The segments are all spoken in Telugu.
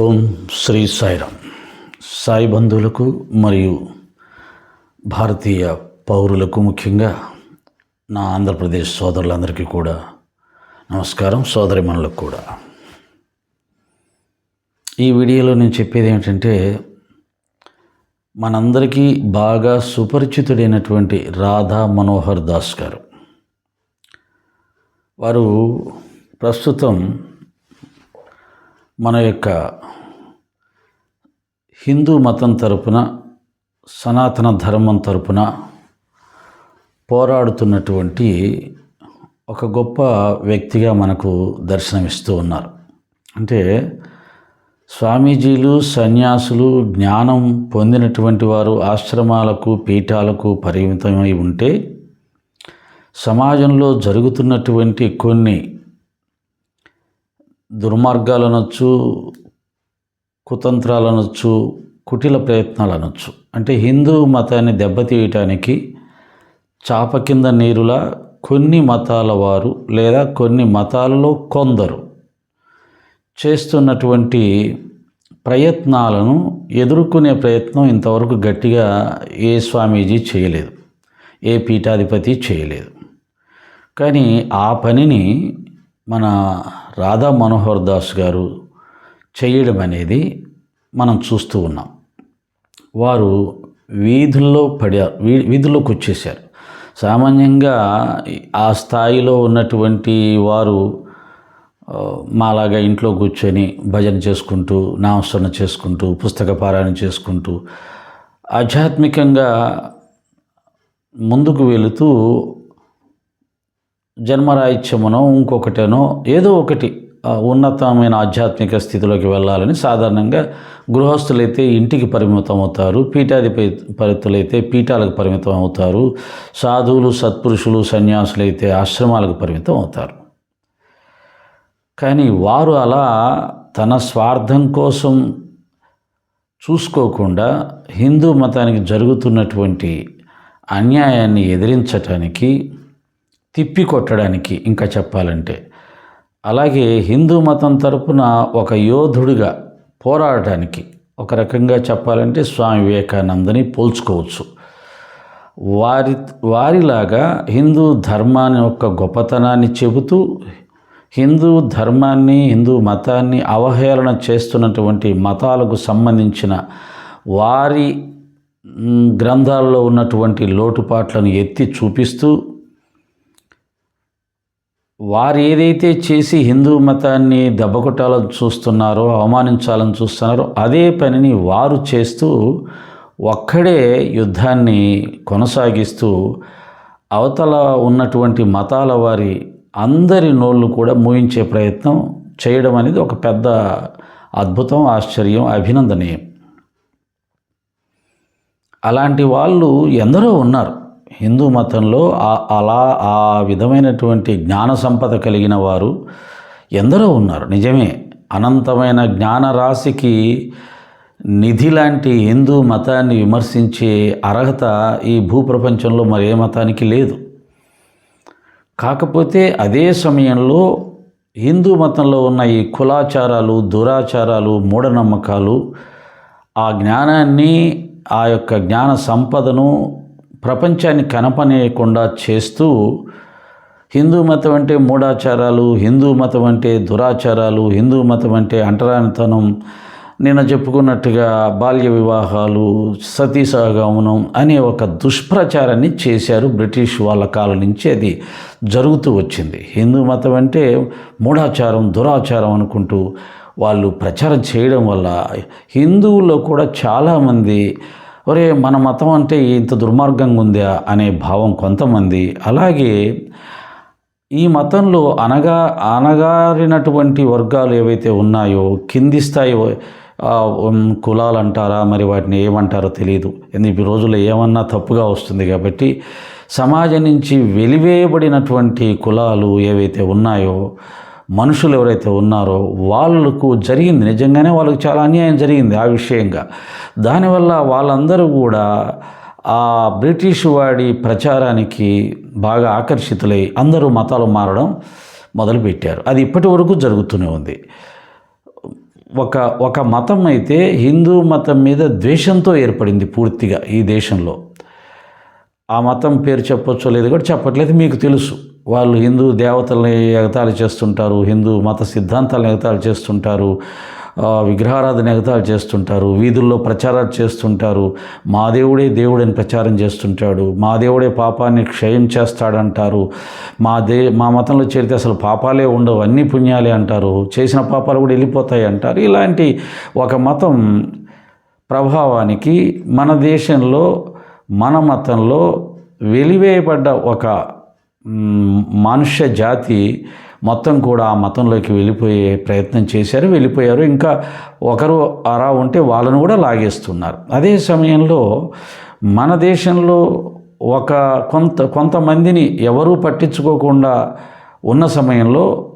ఓం శ్రీ సాయిరామ్. సాయి బంధువులకు మరియు భారతీయ పౌరులకు ముఖ్యంగా నా ఆంధ్రప్రదేశ్ సోదరులందరికీ కూడా నమస్కారం సోదరిమణులకు కూడా. ఈ వీడియోలో నేను చెప్పేది ఏమిటంటే మనందరికీ బాగా సుపరిచితుడైనటువంటి రాధా మనోహర్ దాస్ గారు. వారు ప్రస్తుతం మన యొక్క హిందూ మతం తరపున సనాతన ధర్మం తరపున పోరాడుతున్నటువంటి ఒక గొప్ప వ్యక్తిగా మనకు దర్శనమిస్తూ ఉన్నారు. అంటే స్వామీజీలు సన్యాసులు జ్ఞానం పొందినటువంటి వారు ఆశ్రమాలకు పీఠాలకు పరిమితమై ఉంటే సమాజంలో జరుగుతున్నటువంటి కొన్ని దుర్మార్గాలు అనొచ్చు కుతంత్రాలు అనొచ్చు కుటిల ప్రయత్నాలు అనొచ్చు అంటే హిందూ మతాన్ని దెబ్బతీయటానికి చాప కింద నీరులా కొన్ని మతాల వారు లేదా కొన్ని మతాలలో కొందరు చేస్తున్నటువంటి ప్రయత్నాలను ఎదుర్కొనే ప్రయత్నం ఇంతవరకు గట్టిగా ఏ స్వామీజీ చేయలేదు ఏ పీఠాధిపతి చేయలేదు. కానీ ఆ పనిని మన రాధా మనోహర్ దాస్ గారు చేయడం అనేది మనం చూస్తూ ఉన్నాం. వారు వీధుల్లో పడారు వీ వీధుల్లోకి వచ్చేసారు సామాన్యంగా ఆ స్థాయిలో ఉన్నటువంటి వారు మాలాగా ఇంట్లో కూర్చొని భజన చేసుకుంటూ నామస్మరణ చేసుకుంటూ పుస్తక పారాయణ చేసుకుంటూ ఆధ్యాత్మికంగా ముందుకు వెళుతూ జన్మరాహిత్యమునో ఇంకొకటేనో ఏదో ఒకటి ఉన్నతమైన ఆధ్యాత్మిక స్థితిలోకి వెళ్ళాలని సాధారణంగా గృహస్థులైతే ఇంటికి పరిమితం అవుతారు పీఠాధిపతులైతే పీఠాలకు పరిమితం అవుతారు సాధువులు సత్పురుషులు సన్యాసులైతే ఆశ్రమాలకు పరిమితం అవుతారు. కానీ వారు అలా తన స్వార్థం కోసం చూసుకోకుండా హిందూ మతానికి జరుగుతున్నటువంటి అన్యాయాన్ని ఎదిరించటానికి తిప్పికొట్టడానికి ఇంకా చెప్పాలంటే. అలాగే హిందూ మతం తరపున ఒక యోధుడిగా పోరాడటానికి ఒక రకంగా చెప్పాలంటే స్వామి వివేకానందని పోల్చుకోవచ్చు. వారి వారిలాగా హిందూ ధర్మాన్ని యొక్క గొప్పతనాన్ని చెబుతూ హిందూ ధర్మాన్ని హిందూ మతాన్ని అవహేళన చేస్తున్నటువంటి మతాలకు సంబంధించిన వారి గ్రంథాల్లో ఉన్నటువంటి లోటుపాట్లను ఎత్తి చూపిస్తూ వారు ఏదైతే చేసి హిందూ మతాన్ని దెబ్బకొట్టాలని చూస్తున్నారో అవమానించాలని చూస్తున్నారో అదే పనిని వారు చేస్తూ ఒక్కడే యుద్ధాన్ని కొనసాగిస్తూ అవతల ఉన్నటువంటి మతాల వారి అందరి నోళ్ళు కూడా మూయించే ప్రయత్నం చేయడం అనేది ఒక పెద్ద అద్భుతం ఆశ్చర్యం అభినందనీయం. అలాంటి వాళ్ళు ఎందరో ఉన్నారు. హిందూ మతంలో అలా ఆ విధమైనటువంటి జ్ఞాన సంపద కలిగిన వారు ఎందరో ఉన్నారు. నిజమే అనంతమైన జ్ఞాన రాశికి నిధి లాంటి హిందూ మతాన్ని విమర్శించే అర్హత ఈ భూప్రపంచంలో మరే మతానికి లేదు. కాకపోతే అదే సమయంలో హిందూ మతంలో ఉన్న ఈ కులాచారాలు దురాచారాలు మూఢనమ్మకాలు ఆ జ్ఞానాన్ని ఆ యొక్క జ్ఞాన సంపదను ప్రపంచాన్ని కనపనేయకుండా చేస్తూ హిందూ మతం అంటే మూఢాచారాలు హిందూ మతం అంటే దురాచారాలు హిందూ మతం అంటే అంటరానితనం నిన్న చెప్పుకున్నట్టుగా బాల్య వివాహాలు సతీ సహగమనం అనే ఒక దుష్ప్రచారాన్ని చేశారు బ్రిటిష్ వాళ్ళ కాలం నుంచి అది జరుగుతూ వచ్చింది. హిందూ మతం అంటే మూఢాచారం దురాచారం అనుకుంటూ వాళ్ళు ప్రచారం చేయడం వల్ల హిందువుల్లో కూడా చాలామంది ఒరే మన మతం అంటే ఇంత దుర్మార్గంగా ఉందా అనే భావం కొంతమంది. అలాగే ఈ మతంలో అనగా అనగారినటువంటి వర్గాలు ఏవైతే ఉన్నాయో కింది స్థాయి కులాలు అంటారా మరి వాటిని ఏమంటారో తెలియదు ఎందుకు ఈ రోజుల్లో ఏమన్నా తప్పుగా వస్తుంది కాబట్టి సమాజం నుంచి వెలివేయబడినటువంటి కులాలు ఏవైతే ఉన్నాయో మనుషులు ఎవరైతే ఉన్నారో వాళ్ళకు జరిగింది. నిజంగానే వాళ్ళకి చాలా అన్యాయం జరిగింది ఆ విషయంగా. దానివల్ల వాళ్ళందరూ కూడా ఆ బ్రిటిష్ వాడి ప్రచారానికి బాగా ఆకర్షితులై అందరూ మతాలు మారడం మొదలుపెట్టారు. అది ఇప్పటి వరకు జరుగుతూనే ఉంది. ఒక ఒక మతం అయితే హిందూ మతం మీద ద్వేషంతో ఏర్పడింది పూర్తిగా ఈ దేశంలో. ఆ మతం పేరు చెప్పొచ్చో లేదు కూడా చెప్పట్లేదు మీకు తెలుసు. వాళ్ళు హిందూ దేవతల్ని ఎగతాళి చేస్తుంటారు హిందూ మత సిద్ధాంతాలను ఎగతాళి చేస్తుంటారు విగ్రహారాధన ఎగతాళి చేస్తుంటారు వీధుల్లో ప్రచారాలు చేస్తుంటారు. మా దేవుడే దేవుడని ప్రచారం చేస్తుంటాడు మా దేవుడే పాపాన్ని క్షయం చేస్తాడంటారు. మా దే మా మతంలో చేరితే అసలు పాపాలే ఉండవు అన్ని పుణ్యాలే అంటారు. చేసిన పాపాలు కూడా వెళ్ళిపోతాయి అంటారు. ఇలాంటి ఒక మతం ప్రభావానికి మన దేశంలో మన మతంలో వెలివేయబడ్డ ఒక మనుష్య జాతి మొత్తం కూడా ఆ మతంలోకి వెళ్ళిపోయే ప్రయత్నం చేశారు వెళ్ళిపోయారు. ఇంకా ఒకరు అరా ఉంటే వాళ్ళను కూడా లాగేస్తున్నారు. అదే సమయంలో మన దేశంలో ఒక కొంత కొంతమందిని ఎవరూ పట్టించుకోకుండా ఉన్న సమయంలో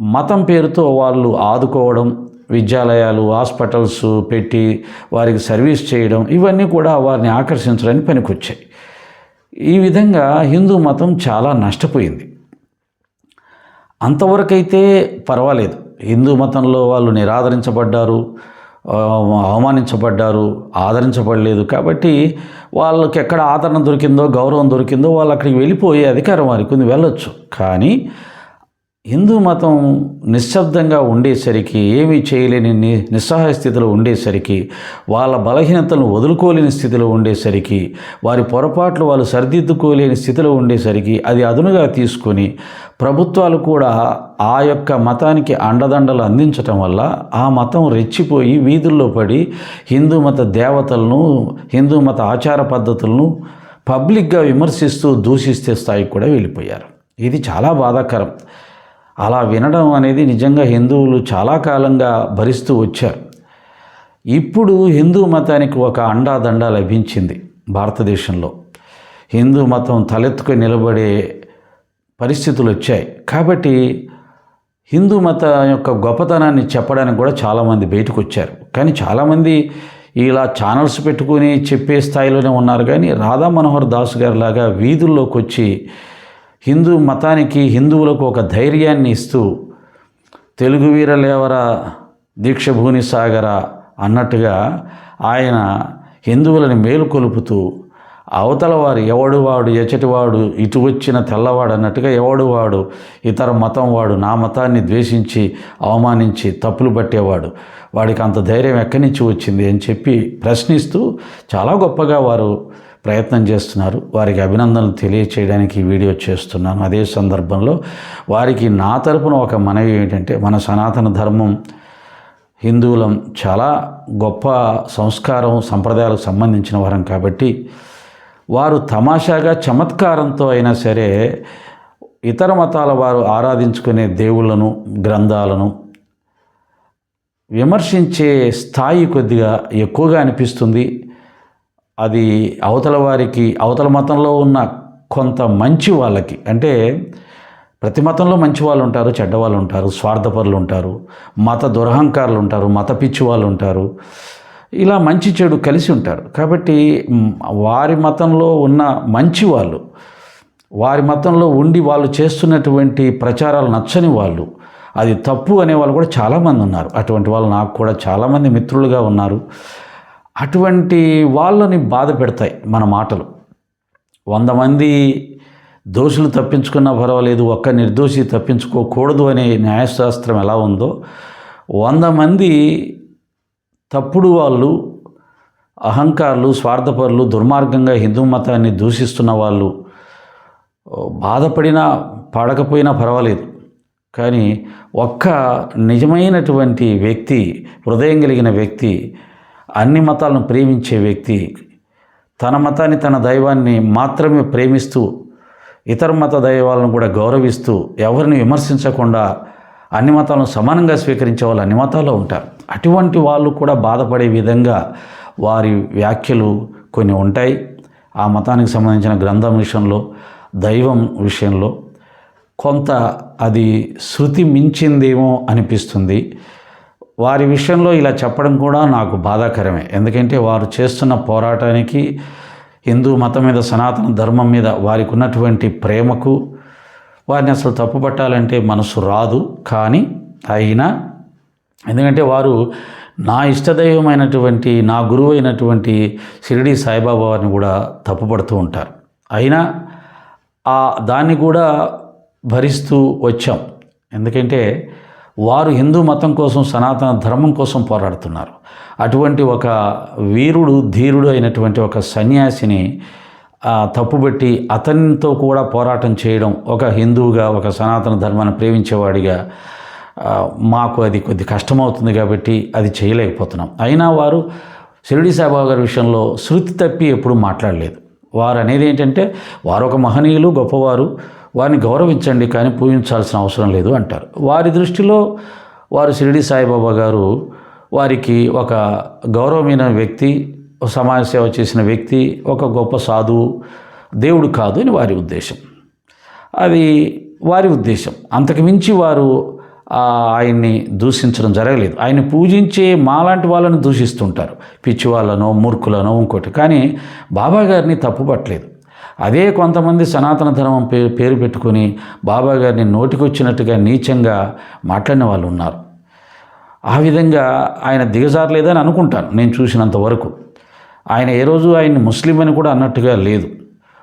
మతం పేరుతో వాళ్ళు ఆదుకోవడం విద్యాలయాలు హాస్పిటల్స్ పెట్టి వారికి సర్వీస్ చేయడం ఇవన్నీ కూడా వారిని ఆకర్షించడానికి పనికొచ్చాయి. ఈ విధంగా హిందూ మతం చాలా నష్టపోయింది. అంతవరకైతే పర్వాలేదు. హిందూ మతంలో వాళ్ళు నిరాదరించబడ్డారు అవమానించబడ్డారు ఆదరించబడలేదు కాబట్టి వాళ్ళకి ఎక్కడ ఆదరణ దొరికిందో గౌరవం దొరికిందో వాళ్ళు అక్కడికి వెళ్ళిపోయే అధికారం వారికి ఉంది వెళ్ళొచ్చు. కానీ హిందూ మతం నిశ్శబ్దంగా ఉండేసరికి ఏమీ చేయలేని ని నిస్సహాయ స్థితిలో ఉండేసరికి వాళ్ళ బలహీనతలను వదులుకోలేని స్థితిలో ఉండేసరికి వారి పొరపాట్లు వాళ్ళు సరిదిద్దుకోలేని స్థితిలో ఉండేసరికి అది అదునుగా తీసుకొని ప్రభుత్వాలు కూడా ఆ యొక్క మతానికి అండదండలు అందించటం వల్ల ఆ మతం రెచ్చిపోయి వీధుల్లో పడి హిందూ మత దేవతలను హిందూ మత ఆచార పద్ధతులను పబ్లిక్గా విమర్శిస్తూ దూషిస్తే స్థాయికి కూడా వెళ్ళిపోయారు. ఇది చాలా బాధాకరం. అలా వినడం అనేది నిజంగా హిందువులు చాలా కాలంగా భరిస్తూ వచ్చారు. ఇప్పుడు హిందూ మతానికి ఒక అండాదండ లభించింది భారతదేశంలో. హిందూ మతం తలెత్తుకొని నిలబడే పరిస్థితులు వచ్చాయి. కాబట్టి హిందూ మత యొక్క గొప్పతనాన్ని చెప్పడానికి కూడా చాలామంది బయటకు వచ్చారు. కానీ చాలామంది ఇలా ఛానల్స్ పెట్టుకుని చెప్పే స్థాయిలోనే ఉన్నారు. కానీ రాధా మనోహర్ దాస్ గారి లాగా వీధుల్లోకి వచ్చి హిందూ మతానికి హిందువులకు ఒక ధైర్యాన్ని ఇస్తూ తెలుగు వీరలేవరా దీక్షభూని సాగర అన్నట్టుగా ఆయన హిందువులని మేలుకొలుపుతూ అవతల వారు ఎవడు వాడు ఎచటివాడు ఇటు వచ్చిన తెల్లవాడు అన్నట్టుగా ఎవడు వాడు ఇతర మతం వాడు నా మతాన్ని ద్వేషించి అవమానించి తప్పులు పట్టేవాడు. వాడికి అంత ధైర్యం ఎక్కడి నుంచి వచ్చింది అని చెప్పి ప్రశ్నిస్తూ చాలా గొప్పగా వారు ప్రయత్నం చేస్తున్నారు. వారికి అభినందనలు తెలియచేయడానికి ఈ వీడియో చేస్తున్నాను. అదే సందర్భంలో వారికి నా తరపున ఒక మనవి ఏంటంటే మన సనాతన ధర్మం హిందువులం చాలా గొప్ప సంస్కారం సంప్రదాయాలకు సంబంధించిన వారం కాబట్టి వారు తమాషాగా చమత్కారంతో అయినా సరే ఇతర మతాల వారు ఆరాధించుకునే దేవుళ్ళను గ్రంథాలను విమర్శించే స్థాయి కొద్దిగా ఎక్కువగా అనిపిస్తుంది. అది అవతల వారికి అవతల మతంలో ఉన్న కొంత మంచి వాళ్ళకి అంటే ప్రతి మతంలో మంచి వాళ్ళు ఉంటారు చెడ్డ వాళ్ళు ఉంటారు స్వార్థపరులు ఉంటారు మత దురహంకారులు ఉంటారు మత పిచ్చి వాళ్ళు ఉంటారు. ఇలా మంచి చెడు కలిసి ఉంటారు. కాబట్టి వారి మతంలో ఉన్న మంచి వాళ్ళు వారి మతంలో ఉండి వాళ్ళు చేస్తున్నటువంటి ప్రచారాలు నచ్చని వాళ్ళు అది తప్పు అనేవాళ్ళు కూడా చాలామంది ఉన్నారు. అటువంటి వాళ్ళు నాకు కూడా చాలామంది మిత్రులుగా ఉన్నారు. అటువంటి వాళ్ళని బాధ పెడతాయి మన మాటలు. వంద మంది దోషులు తప్పించుకున్నా పర్వాలేదు ఒక్క నిర్దోషి తప్పించుకోకూడదు అనే న్యాయశాస్త్రం ఎలా ఉందో వంద మంది తప్పుడు వాళ్ళు అహంకారులు స్వార్థపరులు దుర్మార్గంగా హిందూ మతాన్ని దూషిస్తున్న వాళ్ళు బాధపడినా పడకపోయినా పర్వాలేదు. కానీ ఒక్క నిజమైనటువంటి వ్యక్తి హృదయం కలిగిన వ్యక్తి అన్ని మతాలను ప్రేమించే వ్యక్తి తన మతాన్ని తన దైవాన్ని మాత్రమే ప్రేమిస్తూ ఇతర మత దైవాలను కూడా గౌరవిస్తూ ఎవరిని విమర్శించకుండా అన్ని మతాలను సమానంగా స్వీకరించే వాళ్ళు అన్ని మతాల్లో ఉంటారు. అటువంటి వాళ్ళు కూడా బాధపడే విధంగా వారి వ్యాఖ్యలు కొన్ని ఉంటాయి. ఆ మతానికి సంబంధించిన గ్రంథం విషయంలో దైవం విషయంలో కొంత అది శృతి మించిందేమో అనిపిస్తుంది. వారి విషయంలో ఇలా చెప్పడం కూడా నాకు బాధాకరమే. ఎందుకంటే వారు చేస్తున్న పోరాటానికి హిందూ మతం మీద సనాతన ధర్మం మీద వారికి ఉన్నటువంటి ప్రేమకు వారిని అసలు తప్పుపట్టాలంటే మనసు రాదు. కానీ అయినా ఎందుకంటే వారు నా ఇష్టదైవమైనటువంటి నా గురువు అయినటువంటి షిరిడి సాయిబాబా వారిని కూడా తప్పుపడుతూ ఉంటారు. అయినా ఆ దాన్ని కూడా భరిస్తూ వచ్చాం. ఎందుకంటే వారు హిందూ మతం కోసం సనాతన ధర్మం కోసం పోరాడుతున్నారు. అటువంటి ఒక వీరుడు ధీరుడు అయినటువంటి ఒక సన్యాసిని తప్పుబెట్టి అతనితో కూడా పోరాటం చేయడం ఒక హిందువుగా ఒక సనాతన ధర్మాన్ని ప్రేమించేవాడిగా మాకు అది కొద్ది కష్టమవుతుంది కాబట్టి అది చేయలేకపోతున్నాం. అయినా వారు షిరిడి సాయిబాబా గారి విషయంలో శృతి తప్పి ఎప్పుడూ మాట్లాడలేదు. వారు అనేది ఏంటంటే వారు ఒక మహనీయులు గొప్పవారు వారిని గౌరవించండి కానీ పూజించాల్సిన అవసరం లేదు అంటారు. వారి దృష్టిలో వారు షిరిడి సాయిబాబా గారు వారికి ఒక గౌరవమైన వ్యక్తి సమాజ సేవ చేసిన వ్యక్తి ఒక గొప్ప సాధువు దేవుడు కాదు అని వారి ఉద్దేశం. అది వారి ఉద్దేశం. అంతకు మించి వారు ఆయన్ని దూషించడం జరగలేదు. ఆయన్ని పూజించే మాలాంటి వాళ్ళని దూషిస్తుంటారు. పిచ్చి వాళ్ళనో మూర్ఖులనో ఇంకోటి. కానీ బాబా గారిని తప్పుపట్టలేదు. అదే కొంతమంది సనాతన ధర్మం పేరు పేరు పెట్టుకొని బాబా గారిని నోటికొచ్చినట్టుగా నీచంగా మాట్లాడిన వాళ్ళు ఉన్నారు. ఆ విధంగా ఆయన దిగజారలేదని అనుకుంటాను నేను చూసినంత వరకు. ఆయన ఏ రోజు ఆయన్ని ముస్లిం అని కూడా అన్నట్టుగా లేదు.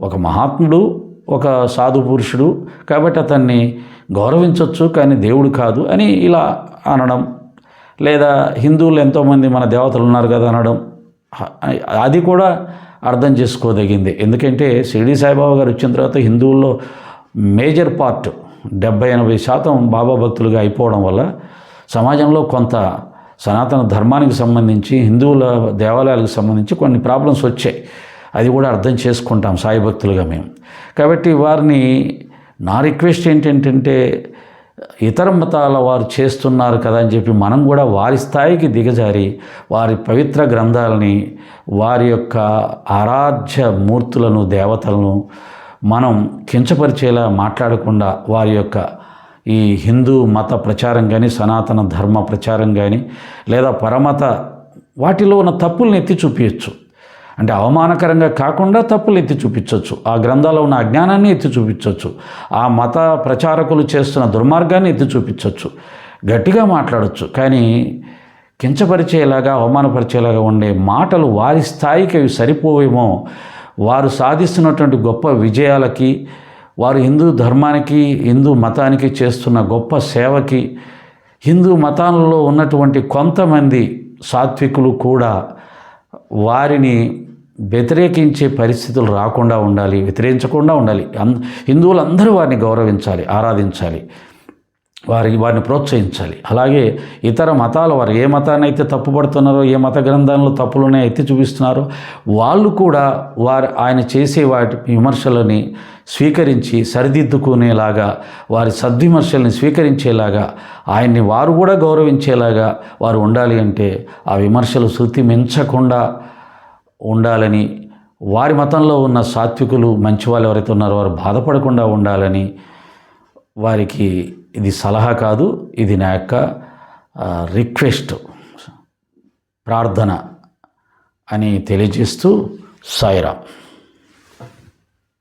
ఒక మహాత్ముడు ఒక సాధు పురుషుడు కాబట్టి అతన్ని గౌరవించవచ్చు కానీ దేవుడు కాదు అని ఇలా అనడం లేదా హిందువులు ఎంతోమంది మన దేవతలు ఉన్నారు కదా అనడం అది కూడా అర్థం చేసుకోదగింది. ఎందుకంటే షిరిడి సాయిబాబా గారు వచ్చిన తర్వాత హిందువుల్లో మేజర్ పార్ట్ డెబ్బై ఎనభై శాతం బాబా భక్తులుగా అయిపోవడం వల్ల సమాజంలో కొంత సనాతన ధర్మానికి సంబంధించి హిందువుల దేవాలయాలకు సంబంధించి కొన్ని ప్రాబ్లమ్స్ వచ్చాయి. అది కూడా అర్థం చేసుకుంటాం సాయి భక్తులుగా మేము. కాబట్టి వారిని నా రిక్వెస్ట్ ఏంటంటే ఇతర మతాల వారు చేస్తున్నారు కదా అని చెప్పి మనం కూడా వారి స్థాయికి దిగజారి వారి పవిత్ర గ్రంథాలని వారి యొక్క ఆరాధ్య మూర్తులను దేవతలను మనం కించపరిచేలా మాట్లాడకుండా వారి యొక్క ఈ హిందూ మత ప్రచారం కానీ సనాతన ధర్మ ప్రచారం కానీ లేదా పరమత వాటిలో ఉన్న తప్పుల్ని ఎత్తి చూపించచ్చు అంటే అవమానకరంగా కాకుండా తప్పులు ఎత్తి చూపించవచ్చు ఆ గ్రంథాల్లో ఉన్న అజ్ఞానాన్ని ఎత్తి చూపించవచ్చు ఆ మత ప్రచారకులు చేస్తున్న దుర్మార్గాన్ని ఎత్తి చూపించవచ్చు గట్టిగా మాట్లాడవచ్చు కానీ కించపరిచేలాగా అవమానపరిచేలాగా ఉండే మాటలు వారి స్థాయికి అవి సరిపోవేమో. వారు సాధిస్తున్నటువంటి గొప్ప విజయాలకి వారు హిందూ ధర్మానికి హిందూ మతానికి చేస్తున్న గొప్ప సేవకి హిందూ మతాలలో ఉన్నటువంటి కొంతమంది సాత్వికులు కూడా వారిని వ్యతిరేకించే పరిస్థితులు రాకుండా ఉండాలి వ్యతిరేకించకుండా ఉండాలి. అన్ హిందువులందరూ వారిని గౌరవించాలి ఆరాధించాలి. వారికి వారిని ప్రోత్సహించాలి. అలాగే ఇతర మతాలు వారు ఏ మతాన్ని అయితే తప్పుపడుతున్నారో ఏ మత గ్రంథాల్లో తప్పులునే ఎత్తి చూపిస్తున్నారో వాళ్ళు కూడా వారు ఆయన చేసే వాటి విమర్శలని స్వీకరించి సరిదిద్దుకునేలాగా వారి సద్విమర్శల్ని స్వీకరించేలాగా ఆయన్ని వారు కూడా గౌరవించేలాగా వారు ఉండాలి అంటే ఆ విమర్శలు శృతి మించకుండా ఉండాలని వారి మతంలో ఉన్న సాత్వికులు మంచి వాళ్ళు ఎవరైతే ఉన్నారో వారు బాధపడకుండా ఉండాలని వారికి ఇది సలహా కాదు ఇది నా యొక్క రిక్వెస్ట్ ప్రార్థన అని తెలియజేస్తూ సాయిరామ్